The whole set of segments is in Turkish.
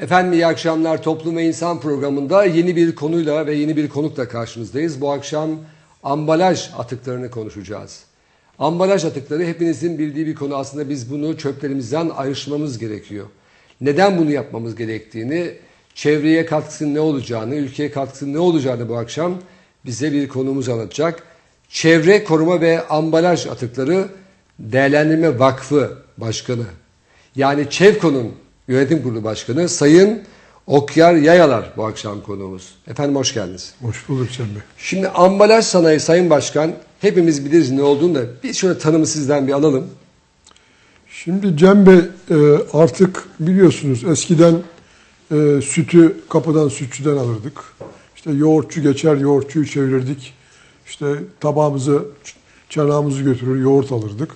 Efendim iyi akşamlar. Toplum ve İnsan programında yeni bir konuyla ve yeni bir konukla karşınızdayız. Bu akşam ambalaj atıklarını konuşacağız. Ambalaj atıkları hepinizin bildiği bir konu. Aslında biz bunu çöplerimizden ayrışmamız gerekiyor. Neden bunu yapmamız gerektiğini, çevreye katkısının ne olacağını, ülkeye katkısının ne olacağını bu akşam bize bir konumuz anlatacak. Çevre Koruma ve Ambalaj Atıkları Değerlendirme Vakfı Başkanı yani ÇEVKO'nun yönetim kurulu başkanı Sayın Okyar Yayalar bu akşam konuğumuz. Efendim hoş geldiniz. Hoş bulduk Cem Bey. Şimdi ambalaj sanayi Sayın Başkan hepimiz biliriz ne olduğunu da bir şöyle tanımı sizden bir alalım. Şimdi Cem Bey e, artık biliyorsunuz eskiden e, sütü kapıdan sütçüden alırdık. İşte yoğurtçu geçer yoğurtçuyu çevirirdik. İşte tabağımızı çanağımızı götürür yoğurt alırdık.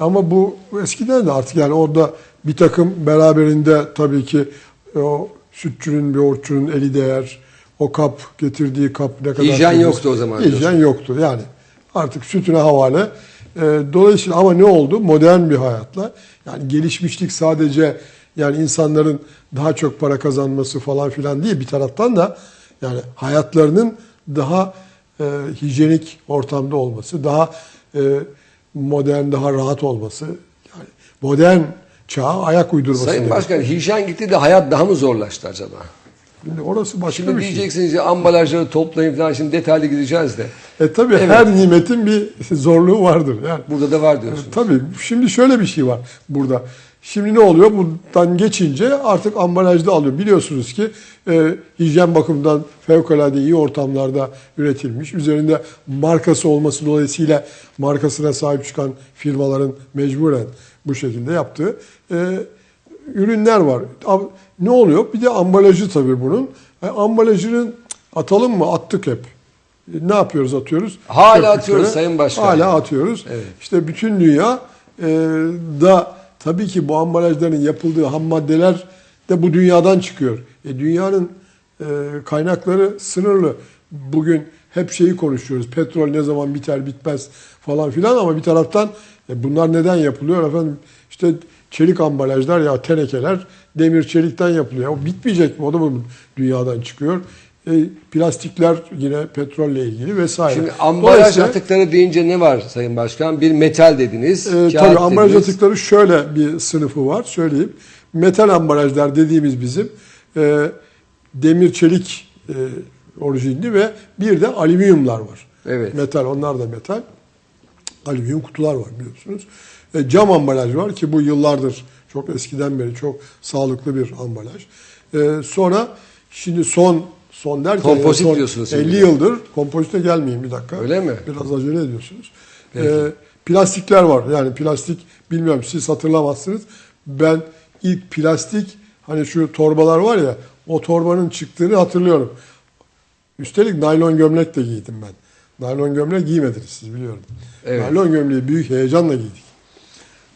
Ama bu eskiden de artık yani orada bir takım beraberinde tabii ki o sütçünün yoğurtçunun eli değer. O kap getirdiği kap ne kadar Hijyen temiz. yoktu o zaman Hijyen diyorsun. yoktu yani. Artık sütüne havale. E, dolayısıyla ama ne oldu? Modern bir hayatla yani gelişmişlik sadece yani insanların daha çok para kazanması falan filan değil bir taraftan da yani hayatlarının daha e, hijyenik ortamda olması, daha e, modern, daha rahat olması yani modern çağa ayak uydurması. Sayın demek. Başkan hijyen gitti de hayat daha mı zorlaştı acaba? Şimdi orası başka Şimdi bir şey. diyeceksiniz ya ambalajları toplayın falan şimdi detaylı gideceğiz de. E tabii Evet. her nimetin bir zorluğu vardır. Yani Burada da var diyorsunuz. Tabii şimdi şöyle bir şey var burada. Şimdi ne oluyor? Buradan geçince artık ambalajda alıyor. Biliyorsunuz ki e, hijyen bakımından fevkalade iyi ortamlarda üretilmiş. Üzerinde markası olması dolayısıyla markasına sahip çıkan firmaların mecburen bu şekilde yaptığı e, ürünler var. Ne oluyor? Bir de ambalajı tabii bunun. E, ambalajının atalım mı? Attık hep. E, Ne yapıyoruz? Atıyoruz. Hala Çöplüklere. atıyoruz Sayın Başkan. Hala atıyoruz. Evet. İşte bütün dünya e, da tabii ki bu ambalajların yapıldığı ham maddeler de bu dünyadan çıkıyor. E, dünyanın e, kaynakları sınırlı. Bugün hep şeyi konuşuyoruz. Petrol ne zaman biter bitmez falan filan ama bir taraftan e, bunlar neden yapılıyor efendim? İşte çelik ambalajlar ya tenekeler demir çelikten yapılıyor. O bitmeyecek mi? O da mı dünyadan çıkıyor? E, plastikler yine petrolle ilgili vesaire. Şimdi ambalaj atıkları deyince ne var Sayın Başkan? Bir metal dediniz. kağıt tabii ambalaj dediniz. atıkları şöyle bir sınıfı var söyleyeyim. Metal ambalajlar dediğimiz bizim e, demir çelik e, orijinli ve bir de alüminyumlar var. Evet. Metal onlar da metal. Alüminyum kutular var biliyorsunuz. E, cam ambalaj var ki bu yıllardır çok eskiden beri çok sağlıklı bir ambalaj. E, sonra şimdi son son derken Kompozit son diyorsunuz şimdi 50 de. yıldır kompozite gelmeyeyim bir dakika. Öyle mi? Biraz acele ediyorsunuz. Peki. Ee, plastikler var. Yani plastik bilmiyorum siz hatırlamazsınız. Ben ilk plastik hani şu torbalar var ya o torbanın çıktığını hatırlıyorum. Üstelik naylon gömlek de giydim ben. Naylon gömlek giymediniz siz biliyorum. Evet. Naylon gömleği büyük heyecanla giydik.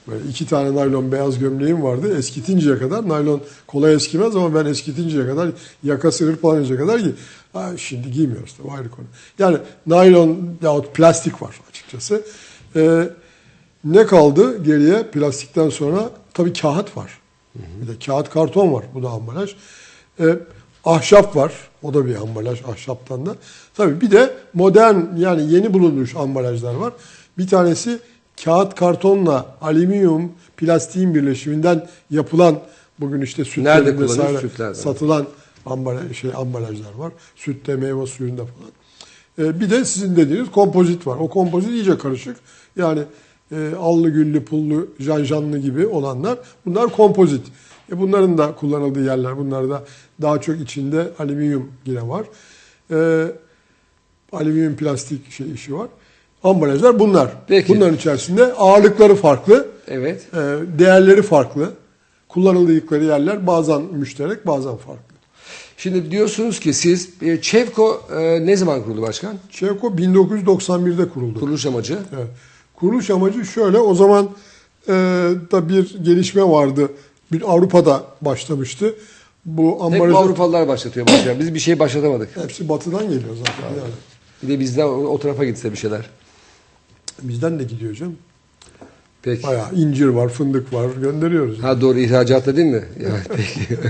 Böyle iki tane naylon beyaz gömleğim vardı. Eskitinceye kadar naylon kolay eskimez ama ben eskitinceye kadar yakası hırpalanıncaya kadar ki ha, şimdi giymiyoruz tabii ayrı konu. Yani naylon yahut plastik var açıkçası. Ee, ne kaldı geriye plastikten sonra? Tabii kağıt var. Bir de kağıt karton var. Bu da ambalaj. Ee, ahşap var. O da bir ambalaj ahşaptan da. Tabii bir de modern yani yeni bulunmuş ambalajlar var. Bir tanesi kağıt kartonla alüminyum plastiğin birleşiminden yapılan bugün işte sütlerin vesaire Sütlerden. satılan ambalaj, şey, ambalajlar var. Sütte, meyve suyunda falan. Ee, bir de sizin dediğiniz kompozit var. O kompozit iyice karışık. Yani e, allı güllü, pullu, janjanlı gibi olanlar bunlar kompozit. E, bunların da kullanıldığı yerler. Bunlar da daha çok içinde alüminyum yine var. E, alüminyum plastik şey işi var. Ambalajlar bunlar. Peki. Bunların içerisinde ağırlıkları farklı, Evet. e, değerleri farklı. Kullanıldıkları yerler bazen müşterek, bazen farklı. Şimdi diyorsunuz ki siz e, Çevko e, ne zaman kuruldu başkan? Çevko 1991'de kuruldu. Kuruluş amacı. Evet. Kuruluş amacı şöyle, o zaman e, da bir gelişme vardı. Bir Avrupa'da başlamıştı. Bu Hep ambalajı Avrupalılar başlatıyor başkan. Biz bir şey başlatamadık. hepsi batıdan geliyor zaten. Yani. Bir de bizden o, o tarafa gitse bir şeyler. Bizden de gidiyor canım. Peki. Bayağı incir var, fındık var gönderiyoruz. Ha doğru ihracatta değil mi? Evet peki.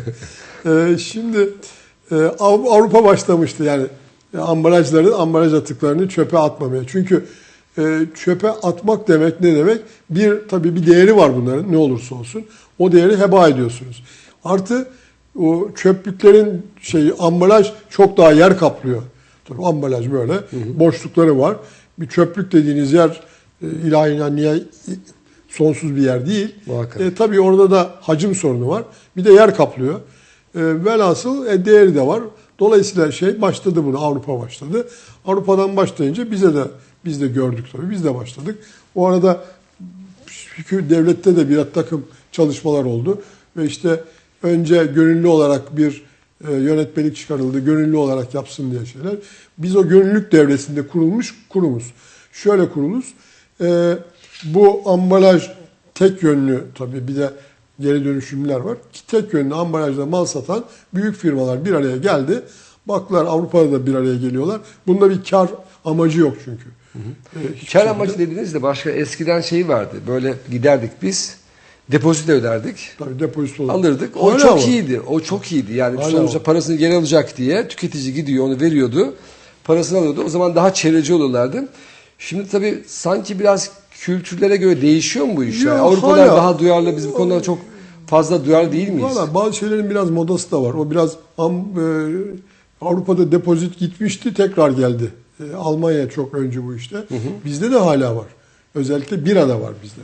Ee, şimdi e, Av- Avrupa başlamıştı yani e, ambalajları, ambalaj atıklarını çöpe atmamaya. Çünkü e, çöpe atmak demek ne demek? Bir tabii bir değeri var bunların ne olursa olsun. O değeri heba ediyorsunuz. Artı o çöplüklerin şeyi ambalaj çok daha yer kaplıyor. Tabii ambalaj böyle boşlukları var. Bir çöplük dediğiniz yer e, ilahi niye sonsuz bir yer değil. Muhakkak. E, tabii orada da hacim sorunu var. Bir de yer kaplıyor. E, velhasıl e, değeri de var. Dolayısıyla şey başladı bunu Avrupa başladı. Avrupa'dan başlayınca bize de biz de gördük tabii. Biz de başladık. O arada çünkü devlette de bir takım çalışmalar oldu ve işte önce gönüllü olarak bir e, yönetmelik çıkarıldı. Gönüllü olarak yapsın diye şeyler. Biz o gönüllülük devresinde kurulmuş kurumuz. Şöyle kuruluz. E, bu ambalaj tek yönlü tabii bir de geri dönüşümler var. Tek yönlü ambalajda mal satan büyük firmalar bir araya geldi. Baktılar Avrupa'da da bir araya geliyorlar. Bunda bir kar amacı yok çünkü. E, hiçbir Kar şekilde. amacı dediğiniz de başka eskiden şey vardı. Böyle giderdik biz. Depozito öderdik. Tabii depozito. Alırdık. O Hala çok var. iyiydi. O çok iyiydi. Yani Hala sonuçta var. parasını geri alacak diye tüketici gidiyor onu veriyordu. Parasını alıyordu. O zaman daha çevreci oluyorlardı. Şimdi tabii sanki biraz kültürlere göre değişiyor mu bu işler? Yok, Avrupalılar hala. daha duyarlı. Biz bu konuda çok fazla duyarlı değil miyiz? Valla bazı şeylerin biraz modası da var. O biraz am, e, Avrupa'da depozit gitmişti tekrar geldi. E, Almanya çok önce bu işte. Bizde de hala var. Özellikle birada var bizde.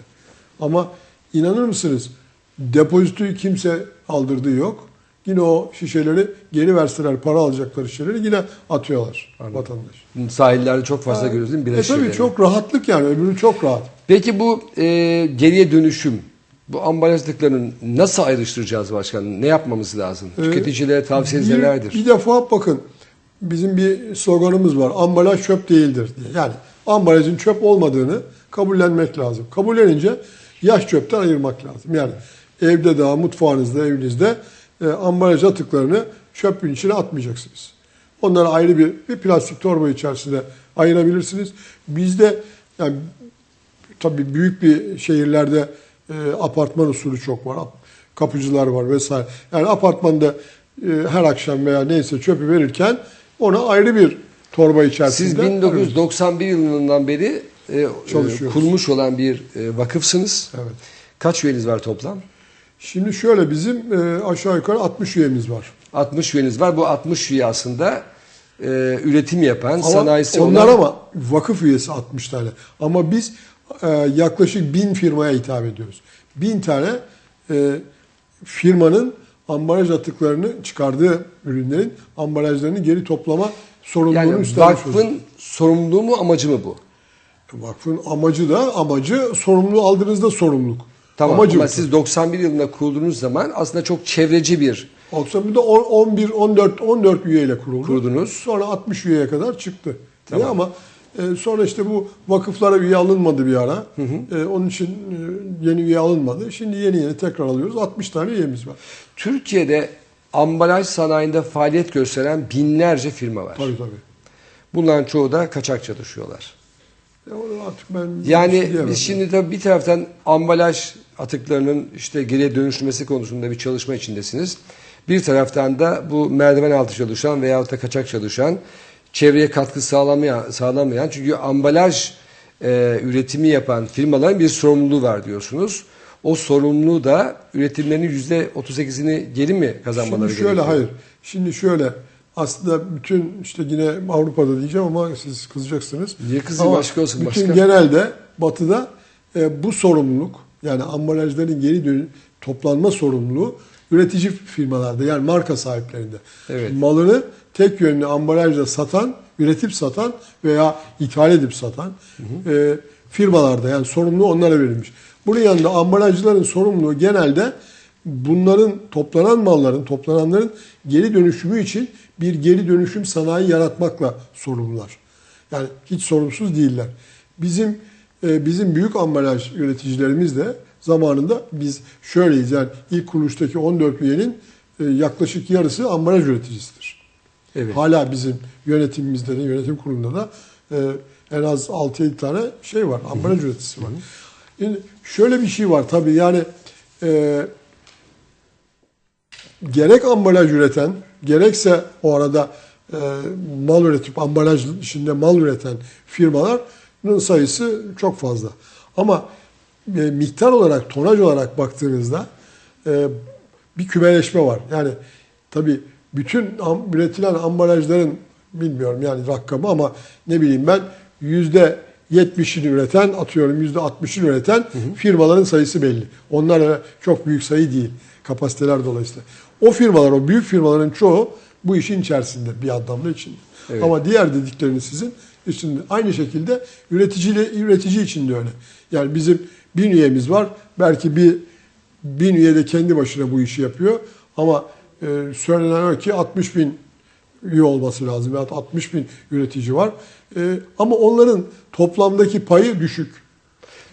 Ama inanır mısınız depozitoyu kimse aldırdığı yok. Yine o şişeleri geri verseler para alacakları şişeleri yine atıyorlar vatandaş. Sahillerde çok fazla görüyoruz değil mi? E tabii çok rahatlık yani öbürü çok rahat. Peki bu e, geriye dönüşüm, bu ambalaj atıklarını nasıl ayrıştıracağız başkanım? Ne yapmamız lazım? Ee, Tüketicilere tavsiyeniz bir, nelerdir? Bir defa bakın bizim bir sloganımız var. Ambalaj çöp değildir diye. Yani ambalajın çöp olmadığını kabullenmek lazım. Kabullenince yaş çöpten ayırmak lazım. Yani evde daha mutfağınızda, evinizde e, ambalaj atıklarını çöpün içine atmayacaksınız. Onları ayrı bir, bir plastik torba içerisinde ayırabilirsiniz. Bizde yani tabii büyük bir şehirlerde e, apartman usulü çok var. Kapıcılar var vesaire. Yani apartmanda e, her akşam veya neyse çöpü verirken ona ayrı bir torba içerisinde Siz 1991 yılından beri e, e, Çalışıyoruz. kurulmuş olan bir e, vakıfsınız. Evet. Kaç üyeniz var toplam? Şimdi şöyle bizim e, aşağı yukarı 60 üyemiz var. 60 üyeniz var. Bu 60 üye aslında e, üretim yapan, Ama sanayisi onlar olan... ama vakıf üyesi 60 tane. Ama biz e, yaklaşık 1000 firmaya hitap ediyoruz. 1000 tane e, firmanın ambalaj atıklarını çıkardığı ürünlerin ambalajlarını geri toplama sorumluluğunu yani üstlenmiş vakfın oluyoruz. sorumluluğu mu amacı mı bu? Vakfın amacı da amacı sorumluluğu aldığınızda sorumluluk. Tamam amacı ama bu. siz 91 yılında kurduğunuz zaman aslında çok çevreci bir Aksamında 11 14 14 üyeyle kuruldu. Kurdunuz. Sonra 60 üyeye kadar çıktı. Diye ama e, sonra işte bu vakıflara üye alınmadı bir ara. E, onun için e, yeni üye alınmadı. Şimdi yeni yeni tekrar alıyoruz. 60 tane üyemiz var. Türkiye'de ambalaj sanayinde faaliyet gösteren binlerce firma var. Tabii tabii. Bunların çoğu da kaçak çalışıyorlar. E, onu artık ben Yani şey diyemem. biz şimdi tabii bir taraftan ambalaj atıklarının işte geriye dönüştürmesi konusunda bir çalışma içindesiniz. Bir taraftan da bu merdiven altı çalışan veyahut da kaçak çalışan, çevreye katkı sağlamayan, sağlamayan çünkü ambalaj e, üretimi yapan firmaların bir sorumluluğu var diyorsunuz. O sorumluluğu da üretimlerinin yüzde 38'ini geri mi kazanmaları Şimdi şöyle gerekiyor? hayır. Şimdi şöyle aslında bütün işte yine Avrupa'da diyeceğim ama siz kızacaksınız. Niye kızayım? Ama Başka olsun, Bütün başka. genelde batıda e, bu sorumluluk yani ambalajların geri dön toplanma sorumluluğu üretici firmalarda yani marka sahiplerinde. Evet. Malını tek yönlü ambalajla satan, üretip satan veya ithal edip satan e, firmalarda yani sorumluluğu onlara verilmiş. Bunun yanında ambalajcıların sorumluluğu genelde bunların toplanan malların, toplananların geri dönüşümü için bir geri dönüşüm sanayi yaratmakla sorumlular. Yani hiç sorumsuz değiller. Bizim e, bizim büyük ambalaj üreticilerimiz de zamanında biz şöyleyiz yani ilk kuruluştaki 14 üyenin e, yaklaşık yarısı ambalaj üreticisidir. Evet. Hala bizim yönetimimizde de yönetim kurulunda da e, en az 6-7 tane şey var, ambalaj üreticisi var. Şimdi şöyle bir şey var tabii yani gerek ambalaj üreten gerekse o arada e, mal üretip ambalaj içinde mal üreten firmaların sayısı çok fazla. Ama e, miktar olarak, tonaj olarak baktığınızda e, bir kümeleşme var. Yani tabii bütün am- üretilen ambalajların bilmiyorum yani rakamı ama ne bileyim ben yüzde 70'ini üreten atıyorum yüzde 60'ını üreten firmaların sayısı belli. Onlar çok büyük sayı değil kapasiteler dolayısıyla. O firmalar, o büyük firmaların çoğu bu işin içerisinde bir anlamda içinde. Evet. Ama diğer dedikleriniz sizin içinde. Aynı şekilde üretici, üretici için de öyle. Yani bizim bin üyemiz var. Belki bir bin üye de kendi başına bu işi yapıyor. Ama e, söylenen o ki 60 bin üye olması lazım. Yani 60 bin üretici var. E, ama onların toplamdaki payı düşük.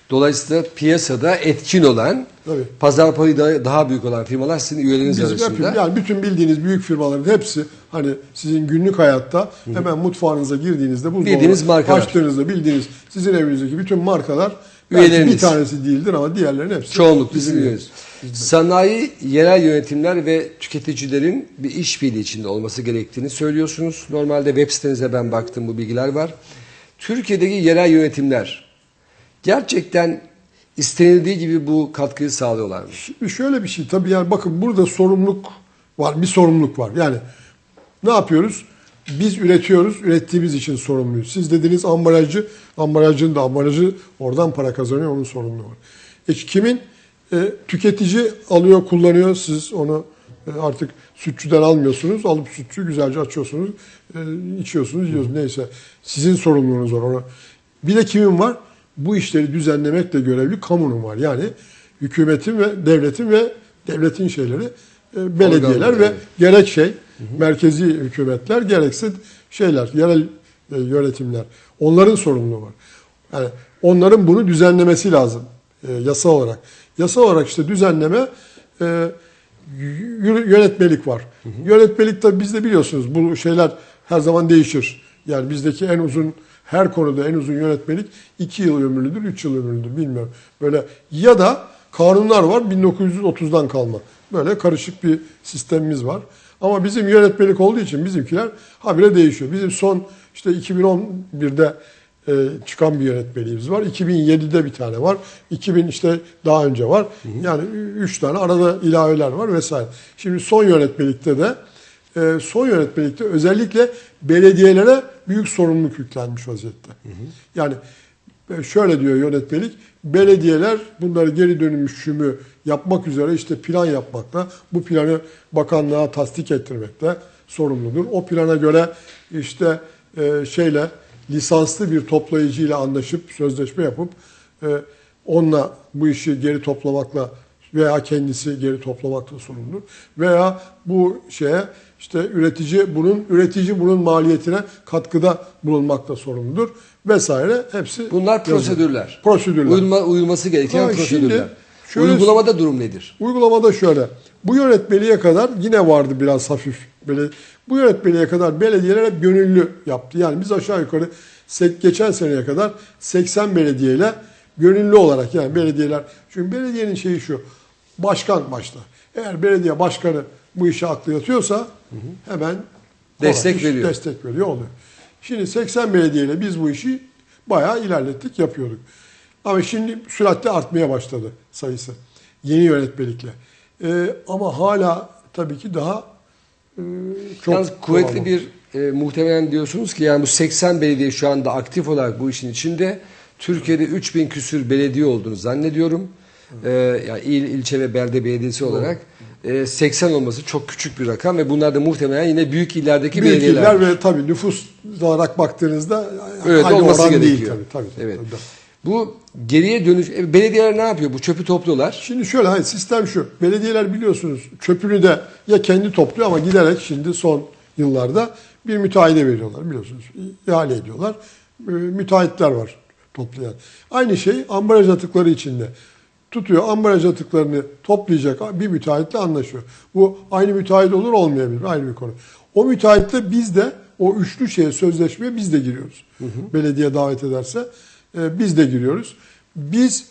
Dolayısıyla piyasada etkin olan, Tabii. pazar payı da daha büyük olan firmalar sizin üyeleriniz Bizim arasında. yani bütün bildiğiniz büyük firmaların hepsi hani sizin günlük hayatta hemen mutfağınıza girdiğinizde buzdolabı Bildiğiniz markalar. açtığınızda bildiğiniz sizin evinizdeki bütün markalar belki Üyeleriniz. bir tanesi değildir ama diğerlerinin hepsi Çoğunlukla bizim üyemiz. Sanayi, yerel yönetimler ve tüketicilerin bir işbirliği içinde olması gerektiğini söylüyorsunuz. Normalde web sitenize ben baktım bu bilgiler var. Türkiye'deki yerel yönetimler gerçekten istenildiği gibi bu katkıyı sağlıyorlar mı? Şimdi şöyle bir şey tabii yani bakın burada sorumluluk var, bir sorumluluk var. Yani ne yapıyoruz? Biz üretiyoruz, ürettiğimiz için sorumluyuz. Siz dediniz ambalajcı, ambalajcının da ambalajı oradan para kazanıyor, onun sorumluluğu var. E kimin? E, tüketici alıyor, kullanıyor, siz onu e, artık sütçüden almıyorsunuz. Alıp sütçü güzelce açıyorsunuz, e, içiyorsunuz, yiyorsunuz. Neyse sizin sorumluluğunuz var ona. Bir de kimin var? Bu işleri düzenlemekle görevli kamunun var. Yani hükümetin ve devletin ve devletin şeyleri e, belediyeler Organları, ve evet. gerek şey merkezi hükümetler gerekse şeyler yerel e, yönetimler onların sorumluluğu var. Yani onların bunu düzenlemesi lazım e, yasa olarak. Yasa olarak işte düzenleme e, yönetmelik var. Yönetmelik tabi bizde biliyorsunuz bu şeyler her zaman değişir. Yani bizdeki en uzun her konuda en uzun yönetmelik 2 yıl ömürlüdür, 3 yıl ömürlüdür bilmiyorum. Böyle ya da kanunlar var 1930'dan kalma. Böyle karışık bir sistemimiz var. Ama bizim yönetmelik olduğu için bizimkiler habire değişiyor. Bizim son işte 2011'de e, çıkan bir yönetmeliğimiz var. 2007'de bir tane var. 2000 işte daha önce var. Yani 3 tane arada ilaveler var vesaire. Şimdi son yönetmelikte de e, son yönetmelikte özellikle belediyelere büyük sorumluluk yüklenmiş vaziyette. Yani e, şöyle diyor yönetmelik, belediyeler bunları geri dönüşümü yapmak üzere işte plan yapmakla, bu planı bakanlığa tasdik ettirmekle sorumludur. O plana göre işte e, şeyle lisanslı bir toplayıcıyla anlaşıp sözleşme yapıp e, onunla bu işi geri toplamakla veya kendisi geri toplamakla sorumludur. Veya bu şeye işte üretici bunun üretici bunun maliyetine katkıda bulunmakla sorumludur vesaire hepsi Bunlar prosedürler. Prosedürler. Uyulma, uyulması gereken Ha, prosedürler. şimdi şöyle- Uygulamada durum nedir? Uygulamada şöyle. Bu yönetmeliğe kadar yine vardı biraz hafif böyle. Bu yönetmeliğe kadar belediyeler hep gönüllü yaptı. Yani biz aşağı yukarı geçen seneye kadar 80 belediyeyle gönüllü olarak yani belediyeler çünkü belediyenin şeyi şu. Başkan başta. Eğer belediye başkanı bu işe aklı yatıyorsa hemen Destek iş- veriyor. Destek veriyor oluyor. Şimdi 80 belediyeyle biz bu işi bayağı ilerlettik, yapıyorduk. Ama şimdi süratle artmaya başladı sayısı. Yeni yönetmelikle. Ee, ama hala tabii ki daha e, çok Yalnız kuvvetli olan bir e, muhtemelen diyorsunuz ki yani bu 80 belediye şu anda aktif olarak bu işin içinde. Türkiye'de 3000 küsür belediye olduğunu zannediyorum. E, yani il, ilçe ve belde belediyesi olarak e, 80 olması çok küçük bir rakam ve bunlar da muhtemelen yine büyük illerdeki Büyük belediyeler. iller ve tabii nüfus olarak baktığınızda Öyle de aynı olması oran gerekiyor. değil tabii. tabii, tabii, Evet. tabii. Bu geriye dönüş e, belediyeler ne yapıyor? Bu çöpü topluyorlar. Şimdi şöyle hayır sistem şu. Belediyeler biliyorsunuz çöpünü de ya kendi topluyor ama giderek şimdi son yıllarda bir müteahhide veriyorlar biliyorsunuz. İhale ediyorlar. Ee, Müteahhitler var toplayan. Aynı şey ambalaj atıkları içinde. Tutuyor ambalaj atıklarını toplayacak bir müteahhitle anlaşıyor. Bu aynı müteahhit olur olmayabilir ayrı bir konu. O müteahhitle biz de o üçlü şeye sözleşmeye biz de giriyoruz. Belediye davet ederse e, biz de giriyoruz. Biz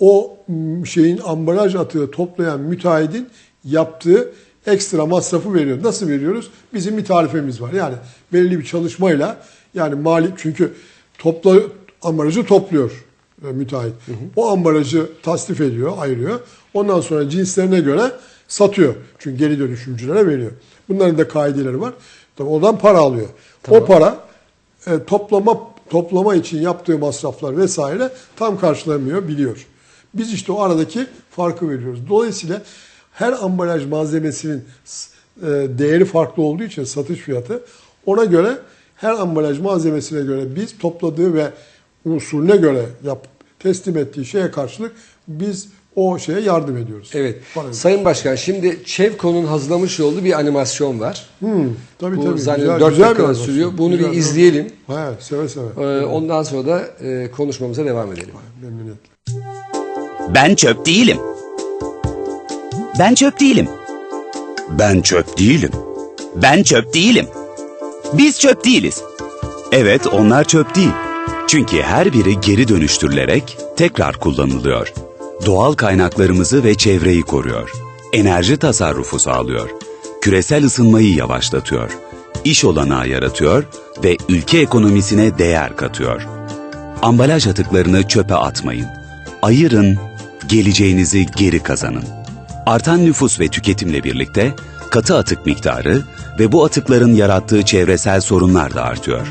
o şeyin ambalaj atığı toplayan müteahhidin yaptığı ekstra masrafı veriyor. Nasıl veriyoruz? Bizim bir tarifemiz var. Yani belirli bir çalışmayla yani mali çünkü topla ambalajı topluyor e, müteahhit. O ambalajı tasnif ediyor, ayırıyor. Ondan sonra cinslerine göre satıyor. Çünkü geri dönüşümcülere veriyor. Bunların da kaideleri var. Tabii oradan para alıyor. O para e, toplama toplama için yaptığı masraflar vesaire tam karşılamıyor biliyor. Biz işte o aradaki farkı veriyoruz. Dolayısıyla her ambalaj malzemesinin e, değeri farklı olduğu için satış fiyatı ona göre her ambalaj malzemesine göre biz topladığı ve usulüne göre yap, teslim ettiği şeye karşılık biz o şeye yardım ediyoruz. Evet. Para- Sayın Başkan şimdi Çevko'nun hazırlamış olduğu bir animasyon var. Hmm, tabii Bu tabii. zannediyorum Güzel- 4 güzel dakika sürüyor. Bunu Güzel bir izleyelim. He, seve seve. Ee, ondan sonra da e, konuşmamıza devam edelim. Memnuniyetle. Ben çöp değilim. Ben çöp değilim. Ben çöp değilim. Ben çöp değilim. Biz çöp değiliz. Evet, onlar çöp değil. Çünkü her biri geri dönüştürülerek tekrar kullanılıyor. Doğal kaynaklarımızı ve çevreyi koruyor. Enerji tasarrufu sağlıyor. Küresel ısınmayı yavaşlatıyor. İş olanağı yaratıyor ve ülke ekonomisine değer katıyor. Ambalaj atıklarını çöpe atmayın. Ayırın, geleceğinizi geri kazanın. Artan nüfus ve tüketimle birlikte katı atık miktarı ve bu atıkların yarattığı çevresel sorunlar da artıyor.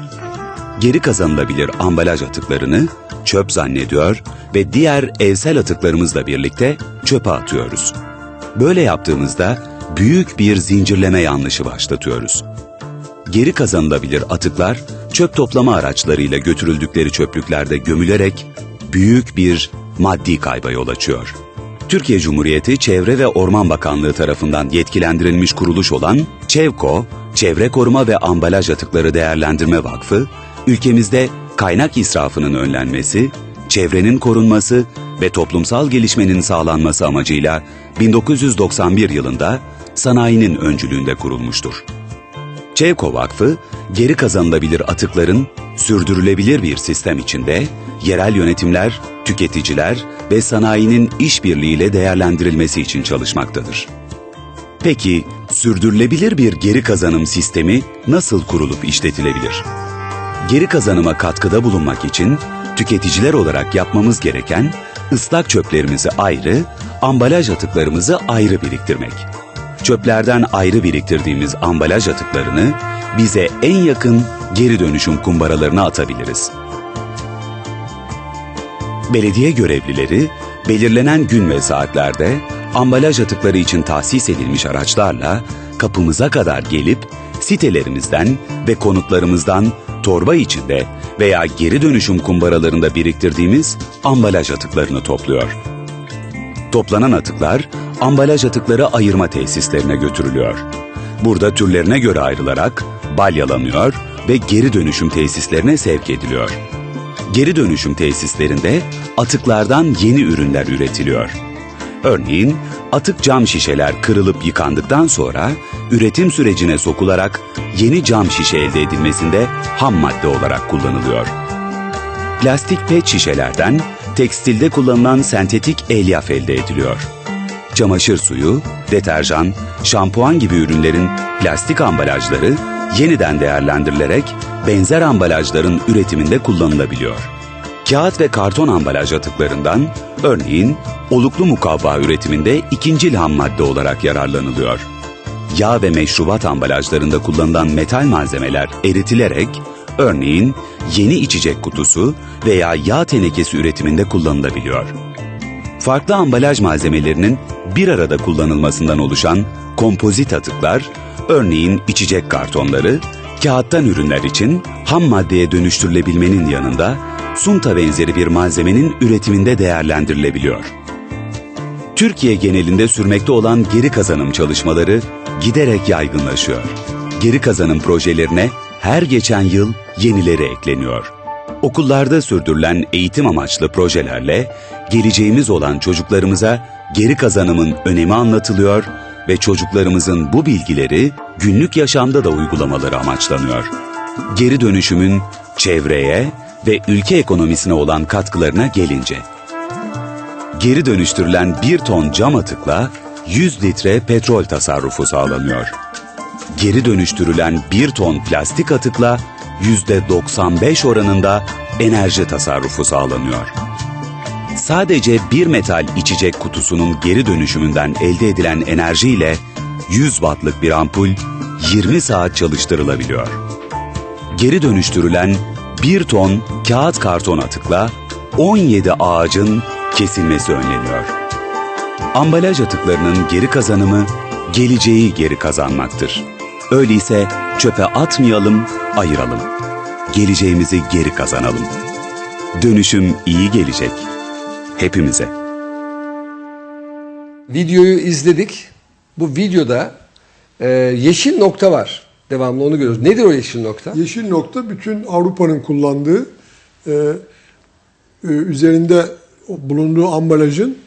Geri kazanılabilir ambalaj atıklarını çöp zannediyor ve diğer evsel atıklarımızla birlikte çöpe atıyoruz. Böyle yaptığımızda büyük bir zincirleme yanlışı başlatıyoruz geri kazanılabilir atıklar çöp toplama araçlarıyla götürüldükleri çöplüklerde gömülerek büyük bir maddi kayba yol açıyor. Türkiye Cumhuriyeti Çevre ve Orman Bakanlığı tarafından yetkilendirilmiş kuruluş olan ÇEVKO, Çevre Koruma ve Ambalaj Atıkları Değerlendirme Vakfı, ülkemizde kaynak israfının önlenmesi, çevrenin korunması ve toplumsal gelişmenin sağlanması amacıyla 1991 yılında sanayinin öncülüğünde kurulmuştur. Çevko Vakfı, geri kazanılabilir atıkların sürdürülebilir bir sistem içinde yerel yönetimler, tüketiciler ve sanayinin işbirliğiyle değerlendirilmesi için çalışmaktadır. Peki, sürdürülebilir bir geri kazanım sistemi nasıl kurulup işletilebilir? Geri kazanıma katkıda bulunmak için tüketiciler olarak yapmamız gereken ıslak çöplerimizi ayrı, ambalaj atıklarımızı ayrı biriktirmek çöplerden ayrı biriktirdiğimiz ambalaj atıklarını bize en yakın geri dönüşüm kumbaralarına atabiliriz. Belediye görevlileri belirlenen gün ve saatlerde ambalaj atıkları için tahsis edilmiş araçlarla kapımıza kadar gelip sitelerimizden ve konutlarımızdan torba içinde veya geri dönüşüm kumbaralarında biriktirdiğimiz ambalaj atıklarını topluyor. Toplanan atıklar ambalaj atıkları ayırma tesislerine götürülüyor. Burada türlerine göre ayrılarak balyalanıyor ve geri dönüşüm tesislerine sevk ediliyor. Geri dönüşüm tesislerinde atıklardan yeni ürünler üretiliyor. Örneğin atık cam şişeler kırılıp yıkandıktan sonra üretim sürecine sokularak yeni cam şişe elde edilmesinde ham madde olarak kullanılıyor. Plastik pet şişelerden tekstilde kullanılan sentetik elyaf elde ediliyor. Çamaşır suyu, deterjan, şampuan gibi ürünlerin plastik ambalajları yeniden değerlendirilerek benzer ambalajların üretiminde kullanılabiliyor. Kağıt ve karton ambalaj atıklarından örneğin oluklu mukavva üretiminde ikincil ham madde olarak yararlanılıyor. Yağ ve meşrubat ambalajlarında kullanılan metal malzemeler eritilerek örneğin yeni içecek kutusu veya yağ tenekesi üretiminde kullanılabiliyor. Farklı ambalaj malzemelerinin bir arada kullanılmasından oluşan kompozit atıklar, örneğin içecek kartonları, kağıttan ürünler için ham maddeye dönüştürülebilmenin yanında sunta benzeri bir malzemenin üretiminde değerlendirilebiliyor. Türkiye genelinde sürmekte olan geri kazanım çalışmaları giderek yaygınlaşıyor. Geri kazanım projelerine her geçen yıl yenileri ekleniyor. Okullarda sürdürülen eğitim amaçlı projelerle geleceğimiz olan çocuklarımıza geri kazanımın önemi anlatılıyor ve çocuklarımızın bu bilgileri günlük yaşamda da uygulamaları amaçlanıyor. Geri dönüşümün çevreye ve ülke ekonomisine olan katkılarına gelince geri dönüştürülen 1 ton cam atıkla 100 litre petrol tasarrufu sağlanıyor. Geri dönüştürülen 1 ton plastik atıkla %95 oranında enerji tasarrufu sağlanıyor. Sadece bir metal içecek kutusunun geri dönüşümünden elde edilen enerjiyle 100 wattlık bir ampul 20 saat çalıştırılabiliyor. Geri dönüştürülen 1 ton kağıt karton atıkla 17 ağacın kesilmesi önleniyor. Ambalaj atıklarının geri kazanımı geleceği geri kazanmaktır. Öyleyse çöpe atmayalım, ayıralım. Geleceğimizi geri kazanalım. Dönüşüm iyi gelecek. Hepimize. Videoyu izledik. Bu videoda e, yeşil nokta var. Devamlı onu görüyoruz. Nedir o yeşil nokta? Yeşil nokta bütün Avrupa'nın kullandığı e, e, üzerinde bulunduğu ambalajın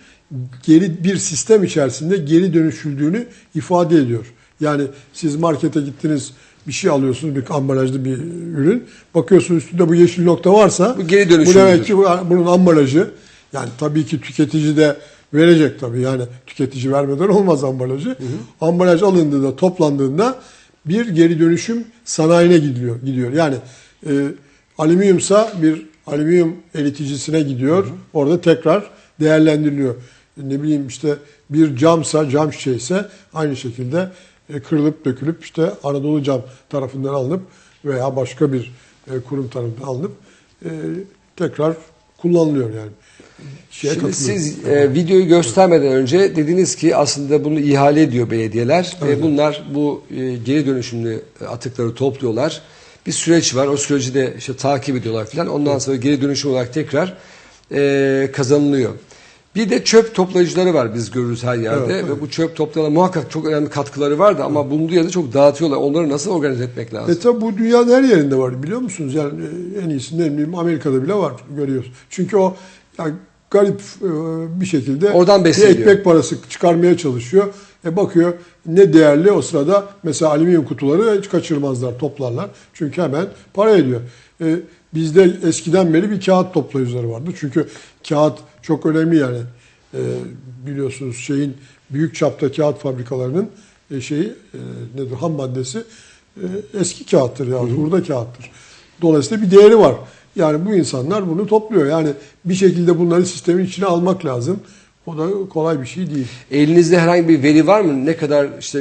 geri bir sistem içerisinde geri dönüşüldüğünü ifade ediyor. Yani siz markete gittiniz bir şey alıyorsunuz bir ambalajlı bir ürün. Bakıyorsunuz üstünde bu yeşil nokta varsa Bu geri bu dönüşümlüdür. demek ki bu- bunun ambalajı yani tabii ki tüketici de verecek tabii yani tüketici vermeden olmaz ambalajı. Ambalaj alındığında toplandığında bir geri dönüşüm sanayine gidiyor. gidiyor. Yani e, alüminyumsa bir alüminyum eriticisine gidiyor. Orada tekrar değerlendiriliyor. Ne bileyim işte bir camsa cam şişeyse aynı şekilde e, kırılıp dökülüp işte Anadolu Cam tarafından alınıp veya başka bir e, kurum tarafından alınıp e, tekrar kullanılıyor yani. Şeye Şimdi siz e, videoyu göstermeden önce dediniz ki aslında bunu ihale ediyor belediyeler ve bunlar bu e, geri dönüşümlü atıkları topluyorlar. Bir süreç var. O süreci de işte takip ediyorlar falan. Ondan sonra geri dönüşüm olarak tekrar e, kazanılıyor. Bir de çöp toplayıcıları var biz görürüz her yerde Evet, ve bu çöp toplayanlara muhakkak çok önemli katkıları var da ama bulunduğu yerde çok dağıtıyorlar. Onları nasıl organize etmek lazım? E tabi bu dünyanın her yerinde var biliyor musunuz? Yani e, en iyisini en bileyim Amerika'da bile var görüyoruz. Çünkü o yani garip e, bir şekilde Oradan bir ekmek parası çıkarmaya çalışıyor. E bakıyor ne değerli o sırada mesela alüminyum kutuları hiç kaçırmazlar toplarlar. Çünkü hemen para ediyor. E, bizde eskiden beri bir kağıt toplayıcıları vardı. Çünkü kağıt çok önemli yani. E, biliyorsunuz şeyin büyük çapta kağıt fabrikalarının e, şeyi e, nedir ham maddesi e, eski kağıttır yani hurda kağıttır. Dolayısıyla bir değeri var. Yani bu insanlar bunu topluyor. Yani bir şekilde bunları sistemin içine almak lazım. O da kolay bir şey değil. Elinizde herhangi bir veri var mı? Ne kadar işte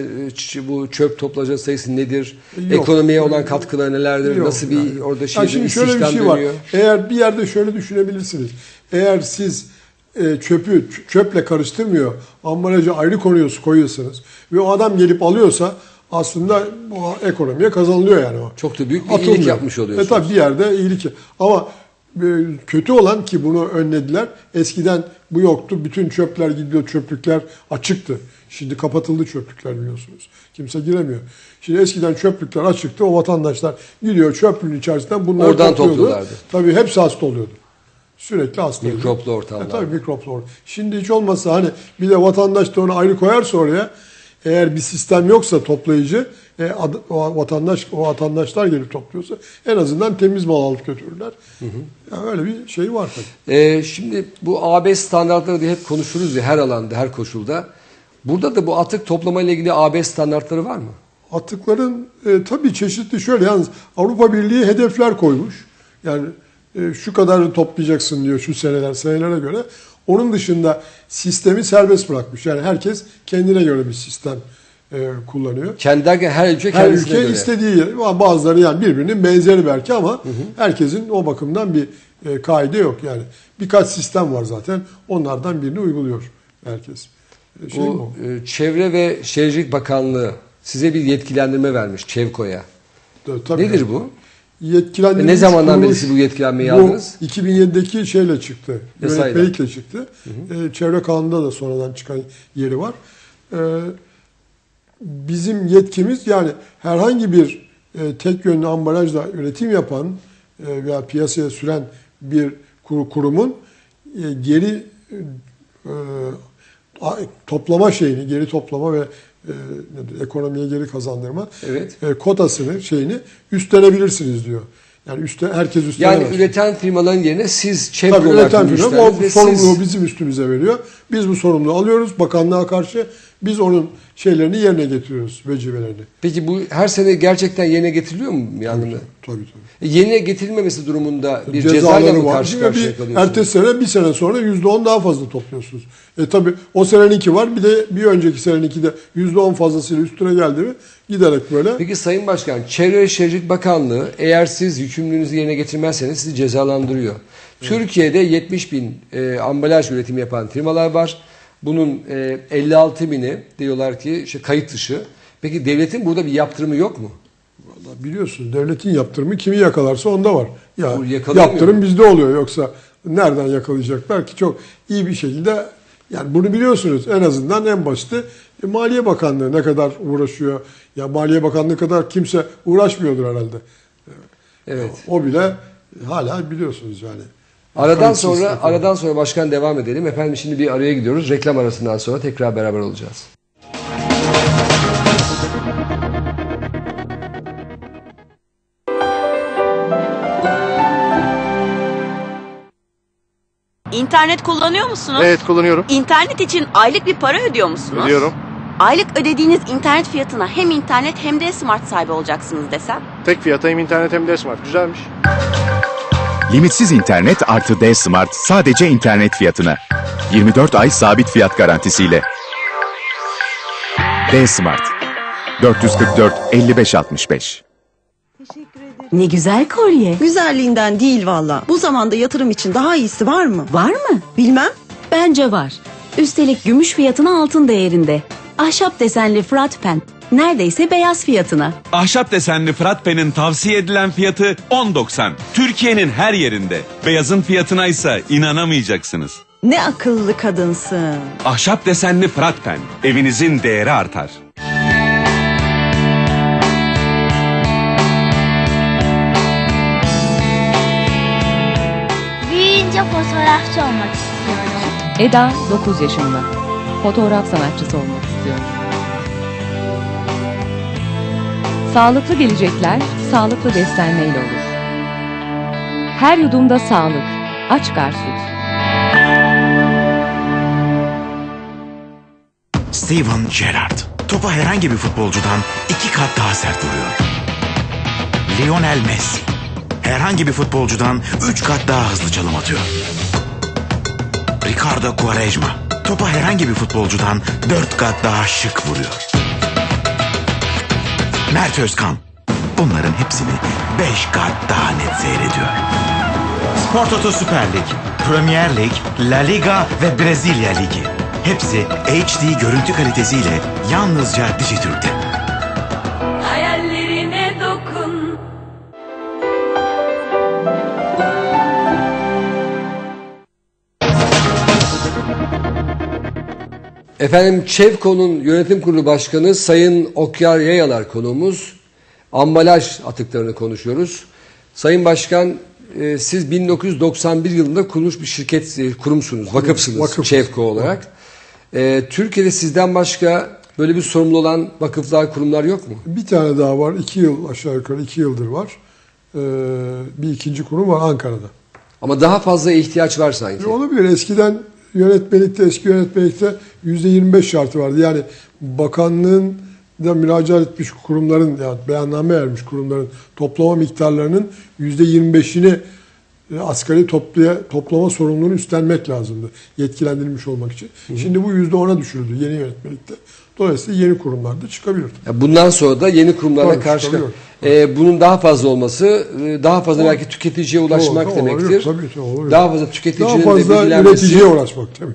e, bu çöp toplayıcı sayısı nedir? Yok. Ekonomiye olan katkıları nelerdir? Yok Nasıl bir yani. orada şey Ya şimdi şöyle bir şey var. dönüyor? Eğer bir yerde şöyle düşünebilirsiniz. Eğer siz e, çöpü çöple karıştırmıyor, ambalajı ayrı koyuyorsunuz, koyuyorsunuz ve o adam gelip alıyorsa aslında bu ekonomiye kazanılıyor yani o. Çok da büyük bir iyilik Atılmıyor. yapmış oluyorsunuz. E tabii bir yerde iyilik. Ama e, kötü olan ki bunu önlediler. Eskiden bu yoktu. Bütün çöpler gidiyor, çöplükler açıktı. Şimdi kapatıldı çöplükler biliyorsunuz. Kimse giremiyor. Şimdi eskiden çöplükler açıktı. O vatandaşlar gidiyor çöplüğün içerisinden bunları Oradan topluyordu. topluyorlardı. Tabii hepsi hasta oluyordu. Sürekli hasta. Mikroplu ortamlar. E, tabii mikroplu ortam. Şimdi hiç olmazsa hani bir de vatandaş da onu ayrı koyarsa oraya eğer bir sistem yoksa toplayıcı e, ad- o vatandaş o vatandaşlar gelip topluyorsa en azından temiz mal alıp götürürler. Yani öyle bir şey var tabii. Ee, şimdi bu AB standartları diye hep konuşuruz ya her alanda, her koşulda. Burada da bu atık toplama ile ilgili AB standartları var mı? Atıkların e, tabii çeşitli şöyle yalnız Avrupa Birliği hedefler koymuş. Yani e, şu kadar toplayacaksın diyor şu seneler senelere göre. Onun dışında sistemi serbest bırakmış. Yani herkes kendine göre bir sistem e, kullanıyor. Kendi her ülke Her ülke göre. istediği yer. Bazıları yani birbirinin benzeri belki ama herkesin o bakımdan bir e, kaide yok yani. Birkaç sistem var zaten. Onlardan birini uyguluyor herkes. E, Şey bu bu. e, Çevre ve Şehircilik Bakanlığı size bir yetkilendirme vermiş Çevko'ya. Tabii Nedir yani. bu? Yetkilendirilmiş E, ne zamandan beri siz bu yetkilenmeyi bu aldınız? 2007'deki şeyle çıktı. Yasayla. Yönetmelikle çıktı. Ee, Çevre Kanunu'nda da sonradan çıkan yeri var. Ee, bizim yetkimiz yani herhangi bir e, tek yönlü ambalajla üretim yapan e, veya piyasaya süren bir kur- kurumun e, geri e, toplama şeyini, geri toplama ve e, ekonomiye geri kazandırma Evet. e, kotasını, şeyini üstlenebilirsiniz diyor. Yani üstte herkes üstte. Yani üreten firmaların yerine siz çevre Tabii olarak üreten firma o sorumluluğu siz- bizim üstümüze veriyor. Biz bu sorumluluğu alıyoruz bakanlığa karşı. Biz onun şeylerini yerine getiriyoruz, vecibelerini. Peki bu her sene gerçekten yerine getiriliyor mu yani? Tabii tabii. E, Yerine getirilmemesi durumunda bir cezayla mı karşı Bir- karşıya bir, kalıyorsunuz? ertesi sene bir sene sonra yüzde on daha fazla topluyorsunuz. E tabi o seneninki var bir de bir önceki seneninki de yüzde on fazlasıyla üstüne geldi mi giderek böyle. Peki Sayın Başkan, Çevre ve Şehircilik Bakanlığı eğer siz yükümlülüğünüzü yerine getirmezseniz sizi cezalandırıyor. Türkiye'de 70 bin e, ambalaj üretimi yapan firmalar var. Bunun e, 56 bini diyorlar ki işte kayıt dışı. Peki devletin burada bir yaptırımı yok mu? Vallahi biliyorsunuz devletin yaptırımı kimi yakalarsa onda var. Ya yaptırım mu? bizde oluyor yoksa nereden yakalayacaklar ki çok iyi bir şekilde yani bunu biliyorsunuz en azından en basiti e, Maliye Bakanlığı ne kadar uğraşıyor. Ya Maliye Bakanlığı kadar kimse uğraşmıyordur herhalde. Evet. O bile hala biliyorsunuz yani. Aradan sonra aradan sonra başkan devam edelim. Efendim şimdi bir araya gidiyoruz. Reklam arasından sonra tekrar beraber olacağız. İnternet kullanıyor musunuz? Evet kullanıyorum. İnternet için aylık bir para ödüyor musunuz? Ödüyorum. Aylık ödediğiniz internet fiyatına hem internet hem de smart sahibi olacaksınız desem. Tek fiyata hem internet hem de smart. Güzelmiş. Limitsiz internet artı D Smart sadece internet fiyatına. 24 ay sabit fiyat garantisiyle. D Smart 444 55 65 Ne güzel kolye. Güzelliğinden değil valla. Bu zamanda yatırım için daha iyisi var mı? Var mı? Bilmem. Bence var. Üstelik gümüş fiyatına altın değerinde. Ahşap desenli frat pen. Neredeyse beyaz fiyatına. Ahşap desenli Fırat Pen'in tavsiye edilen fiyatı 10.90. Türkiye'nin her yerinde. Beyazın fiyatına ise inanamayacaksınız. Ne akıllı kadınsın. Ahşap desenli Fırat Pen. Evinizin değeri artar. Büyüyünce fotoğrafçı olmak istiyorum. Eda 9 yaşında. Fotoğraf sanatçısı olmak istiyor. Sağlıklı gelecekler sağlıklı beslenmeyle olur. Her yudumda sağlık. Aç Süt. Steven Gerrard. Topa herhangi bir futbolcudan iki kat daha sert vuruyor. Lionel Messi. Herhangi bir futbolcudan üç kat daha hızlı çalım atıyor. Ricardo Quaresma. Topa herhangi bir futbolcudan dört kat daha şık vuruyor. Mert Özkan. Bunların hepsini beş kat daha net seyrediyor. Spor Toto Süper Lig, Premier Lig, La Liga ve Brezilya Ligi. Hepsi HD görüntü kalitesiyle yalnızca Dijitürk'te. Efendim ÇEVKO'nun yönetim kurulu başkanı Sayın Okyar Yayalar konuğumuz. Ambalaj atıklarını konuşuyoruz. Sayın Başkan e, siz 1991 yılında kurulmuş bir şirket, e, kurumsunuz, vakıfsınız vakıf. ÇEVKO olarak. E, Türkiye'de sizden başka böyle bir sorumlu olan vakıflar, kurumlar yok mu? Bir tane daha var. iki yıl aşağı yukarı iki yıldır var. Ee, bir ikinci kurum var Ankara'da. Ama daha fazla ihtiyaç var sanki. E, Olabilir. Eskiden yönetmelikte, eski yönetmelikte yüzde 25 şartı vardı. Yani bakanlığın da müracaat etmiş kurumların, yani beyanname vermiş kurumların toplama miktarlarının yüzde 25'ini e, asgari toplaya, toplama sorumluluğunu üstlenmek lazımdı. Yetkilendirilmiş olmak için. Şimdi bu yüzde 10'a düşürüldü yeni yönetmelikte. Dolayısıyla yeni kurumlarda çıkabilir. Ya Bundan sonra da yeni kurumlarla Tabii, karşı e, bunun daha fazla olması e, daha fazla belki tüketiciye ulaşmak Doğru, demektir. olabilir, tabii olabilir. Daha fazla tüketicinin Daha de fazla bilgilenmesi. üreticiye uğraşmak tabii.